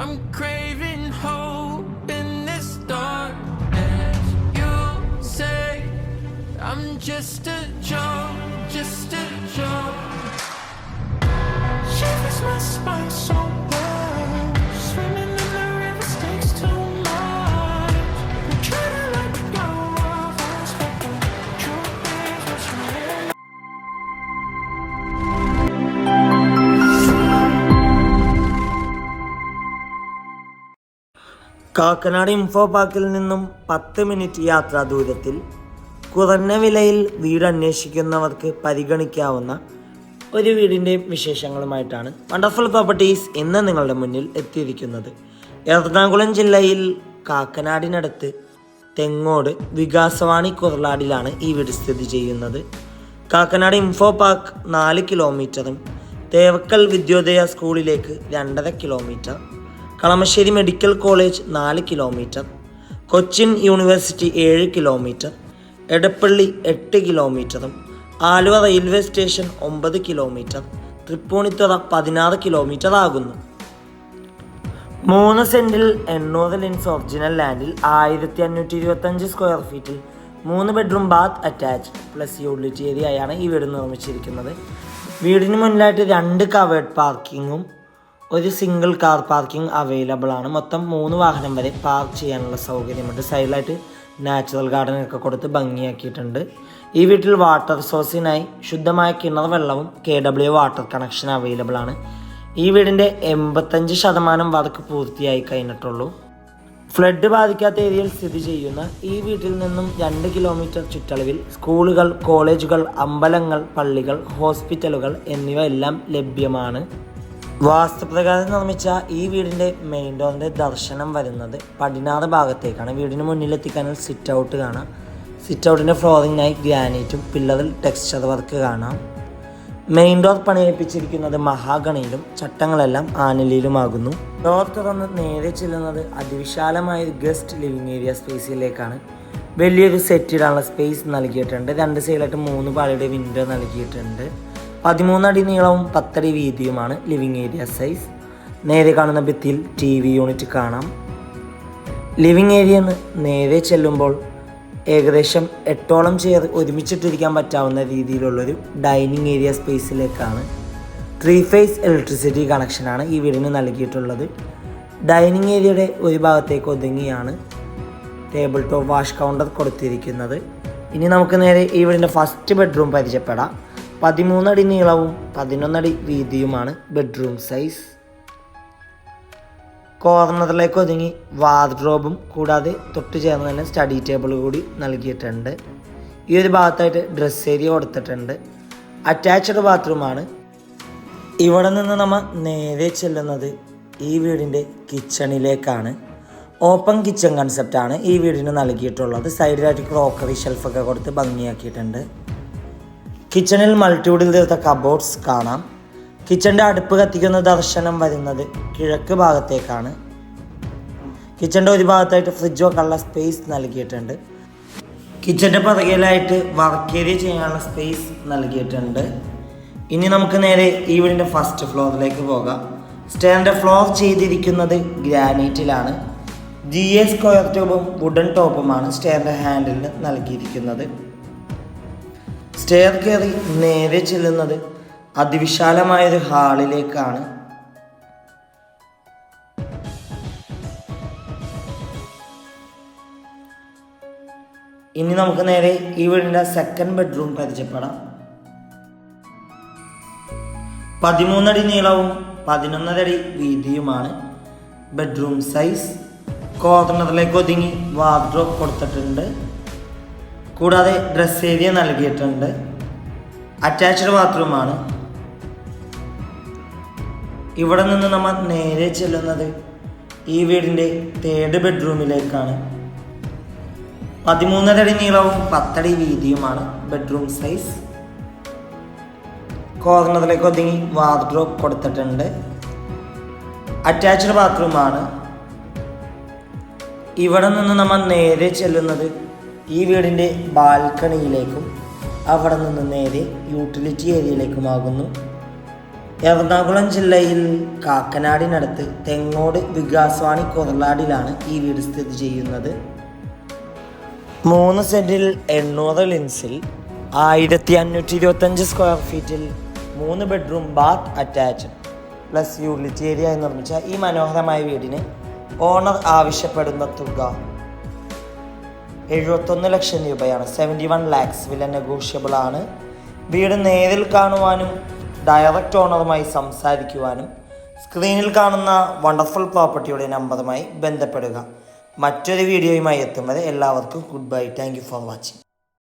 I'm craving hope in this dark darkness. You say I'm just a joke, just a Kakkanad info പാർക്കിൽ നിന്നും പത്ത് minute യാത്രാ ദൂരത്തിൽ കുറഞ്ഞ വിലയിൽ വീട് അന്വേഷിക്കുന്നവർക്ക് പരിഗണിക്കാവുന്ന ഒരു വീടിന്റെ വിശേഷങ്ങളുമായിട്ടാണ് വണ്ടർഫുൾ പ്രോപ്പർട്ടീസ് ഇന്ന് നിങ്ങളുടെ മുന്നിൽ എത്തിയിരിക്കുന്നത്. എറണാകുളം ജില്ലയിൽ കാക്കനാടിനടുത്ത് തെങ്ങോട് വികാസവാണി കുർലാടിലാണ് ഈ വീട് സ്ഥിതി ചെയ്യുന്നത്. കാക്കനാട് ഇൻഫോ പാർക്ക് നാല് കിലോമീറ്ററും തേവക്കൽ വിദ്യോദയ സ്കൂളിലേക്ക് രണ്ടര കിലോമീറ്റർ കളമശ്ശേരി മെഡിക്കൽ കോളേജ് നാല് കിലോമീറ്റർ കൊച്ചിൻ യൂണിവേഴ്സിറ്റി ഏഴ് കിലോമീറ്റർ എടപ്പള്ളി എട്ട് കിലോമീറ്ററും ആലുവ റെയിൽവേ സ്റ്റേഷൻ ഒമ്പത് കിലോമീറ്റർ തൃപ്പൂണിത്തുറ പതിനാറ് കിലോമീറ്റർ ആകുന്നു. മൂന്ന് സെന്റിൽ എണ്ണൂറ് ലിൻസ് ഒറിജിനൽ ലാൻഡിൽ ആയിരത്തി അഞ്ഞൂറ്റി ഇരുപത്തഞ്ച് സ്ക്വയർ ഫീറ്റിൽ മൂന്ന് bedroom bath attach plus utility ഏരിയയാണ് ഈ വീട് നിർമ്മിച്ചിരിക്കുന്നത്. വീടിന് മുന്നിലായിട്ട് രണ്ട് കവേർഡ് പാർക്കിങ്ങും ഒരു സിംഗിൾ കാർ പാർക്കിംഗ് അവൈലബിൾ ആണ്. മൊത്തം മൂന്ന് വാഹനം വരെ പാർക്ക് ചെയ്യാനുള്ള സൗകര്യമുണ്ട്. സൈഡിലായിട്ട് നാച്ചുറൽ ഗാർഡൻ ഒക്കെ കൊടുത്ത് ഭംഗിയാക്കിയിട്ടുണ്ട്. ഈ വീട്ടിൽ വാട്ടർ സോഴ്സിനായി ശുദ്ധമായ കിണർ വെള്ളവും K W water connection available ആണ്. ഈ വീടിന്റെ എൺപത്തഞ്ച് ശതമാനം വർക്ക് പൂർത്തിയായി കഴിഞ്ഞിട്ടുള്ളൂ. ഫ്ലഡ് ബാധിക്കാത്ത ഏരിയയിൽ സ്ഥിതി ചെയ്യുന്ന ഈ വീട്ടിൽ നിന്നും രണ്ട് കിലോമീറ്റർ ചുറ്റളവിൽ സ്കൂളുകൾ കോളേജുകൾ അമ്പലങ്ങൾ പള്ളികൾ ഹോസ്പിറ്റലുകൾ എന്നിവ എല്ലാം ലഭ്യമാണ്. വാസ്തുപ്രകാരം നിർമ്മിച്ച ഈ വീടിന്റെ മെയിൻ ഡോറിന്റെ ദർശനം വരുന്നത് പടിഞ്ഞാറ് ഭാഗത്തേക്കാണ്. വീടിന് മുന്നിലെത്തിക്കാനുള്ള സിറ്റ് ഔട്ട് കാണാം. സിറ്റ് ഔട്ടിന്റെ ഫ്ലോറിങ്ങിനായി ഗ്രാനൈറ്റും പില്ലറിൽ ടെക്സ്ചർ വർക്ക് കാണാം. മെയിൻ ഡോർ പണിയിപ്പിച്ചിരിക്കുന്നത് മഹാഗണിയിലും ചട്ടങ്ങളെല്ലാം ആനലിയിലുമാകുന്നു. ഡോർ തുറന്ന് നേരെ ചെല്ലുന്നത് അതിവിശാലമായ ഒരു ഗസ്റ്റ് ലിവിംഗ് ഏരിയ സ്പേസിലേക്കാണ് വലിയൊരു സെറ്റ് ഇടാനുള്ള സ്പേസ് നൽകിയിട്ടുണ്ട്. രണ്ട് സൈഡിലായിട്ട് മൂന്ന് പാളിയുടെ വിൻഡോ നൽകിയിട്ടുണ്ട്. പതിമൂന്നടി നീളവും പത്തടി വീതിയുമാണ് ലിവിങ് ഏരിയ സൈസ്. നേരെ കാണുന്ന ഭിത്തിയിൽ ടി വി യൂണിറ്റ് കാണാം. ലിവിംഗ് ഏരിയ നേരെ ചെല്ലുമ്പോൾ ഏകദേശം എട്ടോളം ചെയർ ഒരുമിച്ചിട്ടിരിക്കാൻ പറ്റാവുന്ന രീതിയിലുള്ളൊരു ഡൈനിങ് ഏരിയ സ്പേസിലേക്കാണ് ത്രീ ഫേസ് ഇലക്ട്രിസിറ്റി കണക്ഷനാണ് ഈ വീടിന് നൽകിയിട്ടുള്ളത്. ഡൈനിങ് ഏരിയയുടെ ഒരു ഭാഗത്തേക്ക് ഒതുങ്ങിയാണ് ടേബിൾ ടോപ്പ് വാഷ് കൗണ്ടർ കൊടുത്തിരിക്കുന്നത്. ഇനി നമുക്ക് നേരെ ഈ വീടിന്റെ ഫസ്റ്റ് ബെഡ്റൂം പരിചയപ്പെടാം. പതിമൂന്നടി നീളവും പതിനൊന്നടി വീതിയുമാണ് ബെഡ്റൂം സൈസ് കോർണറിലേക്ക് ഒതുങ്ങി വാർഡ്രോബും കൂടാതെ തൊട്ട് ചേർന്ന് തന്നെ സ്റ്റഡി ടേബിൾ കൂടി നൽകിയിട്ടുണ്ട്. ഈ ഒരു ഭാഗത്തായിട്ട് ഡ്രസ് ഏരിയ കൊടുത്തിട്ടുണ്ട്. അറ്റാച്ച്ഡ് ബാത്റൂമാണ് ഇവിടെ നിന്ന് നമ്മൾ നേരെ ചെല്ലുന്നത് ഈ വീടിന്റെ കിച്ചണിലേക്കാണ് ഓപ്പൺ കിച്ചൺ കൺസെപ്റ്റാണ് ഈ വീടിന് നൽകിയിട്ടുള്ളത്. സൈഡിലായിട്ട് ക്രോക്കറി ഷെൽഫൊക്കെ കൊടുത്ത് ഭംഗിയാക്കിയിട്ടുണ്ട്. കിച്ചണിൽ മൾട്ടിവുഡിൽ തീർത്ത കബോർഡ്സ് കാണാം. കിച്ചന്റെ അടുപ്പ് കത്തിക്കുന്ന ദർശനം വരുന്നത് കിഴക്ക് ഭാഗത്തേക്കാണ്. കിച്ചന്റെ ഒരു ഭാഗത്തായിട്ട് ഫ്രിഡ്ജ് വെക്കാനുള്ള സ്പേസ് നൽകിയിട്ടുണ്ട്. കിച്ചന്റെ പുറകിലായിട്ട് വർക്ക് ഏരിയ ചെയ്യാനുള്ള സ്പേസ് നൽകിയിട്ടുണ്ട്. ഇനി നമുക്ക് നേരെ ഈ വീടിന്റെ ഫസ്റ്റ് ഫ്ലോറിലേക്ക് പോകാം. സ്റ്റേറിന്റെ ഫ്ലോർ ചെയ്തിരിക്കുന്നത് ഗ്രാനൈറ്റിലാണ്. ജി എ സ്ക്വയർ ടോപ്പും വുഡൻ ടോപ്പുമാണ് സ്റ്റെയറിന്റെ ഹാൻഡിലിന് നൽകിയിരിക്കുന്നത്. സ്റ്റെയർ കയറി നേരെ ചെല്ലുന്നത് അതിവിശാലമായൊരു ഹാളിലേക്കാണ്. ഇനി നമുക്ക് നേരെ ഈ വീടിന്റെ സെക്കൻഡ് ബെഡ്റൂം പരിചയപ്പെടാം. പതിമൂന്നടി നീളവും പതിനൊന്നരടി വീതിയുമാണ് ബെഡ്റൂം സൈസ് കോർണറിലേക്ക് ഒതുങ്ങി വാർഡ്രോബ് കൊടുത്തിട്ടുണ്ട്. കൂടാതെ ഡ്രസ് ഏരിയ നൽകിയിട്ടുണ്ട്. അറ്റാച്ച്ഡ് ബാത്റൂമാണ് ഇവിടെ നിന്ന് നമ്മൾ നേരെ ചെല്ലുന്നത് ഈ വീടിന്റെ തേർഡ് ബെഡ്റൂമിലേക്കാണ് പതിമൂന്നരടി നീളവും പത്തടി വീതിയുമാണ് ബെഡ്റൂം സൈസ് കോർണറിലേക്ക് ഒതുങ്ങി വാർഡ്രോബ് കൊടുത്തിട്ടുണ്ട്. അറ്റാച്ച്ഡ് ബാത്റൂമാണ് ഇവിടെ നിന്ന് നമ്മൾ നേരെ ചെല്ലുന്നത് ഈ വീടിന്റെ ബാൽക്കണിയിലേക്കും അവിടെ നിന്ന് നേരെ യൂട്ടിലിറ്റി ഏരിയയിലേക്കുമാകുന്നു. എറണാകുളം ജില്ലയിൽ കാക്കനാടിനടുത്ത് തെങ്ങോട് വികാസ്വാണി കൊറലാടിലാണ് ഈ വീട് സ്ഥിതി ചെയ്യുന്നത്. മൂന്ന് സെന്റിൽ എണ്ണൂറ് ലിൻസിൽ ആയിരത്തി അഞ്ഞൂറ്റി ഇരുപത്തഞ്ച് സ്ക്വയർ ഫീറ്റിൽ മൂന്ന് bedroom bath attached plus utility area നിർമ്മിച്ച ഈ മനോഹരമായ വീടിന് ഓണർ ആവശ്യപ്പെടുന്ന തുക എഴുപത്തൊന്ന് ലക്ഷം രൂപയാണ്. സെവന്റി വൺ ലാക്സ് വില നെഗോഷ്യബിൾ ആണ്. വീട് നേരിൽ കാണുവാനും ഡയറക്റ്റ് ഓണറുമായി സംസാരിക്കുവാനും സ്ക്രീനിൽ കാണുന്ന വണ്ടർഫുൾ പ്രോപ്പർട്ടിയുടെ നമ്പറുമായി ബന്ധപ്പെടുക. മറ്റൊരു വീഡിയോയുമായി എത്തും. എല്ലാവർക്കും good bye thank for watching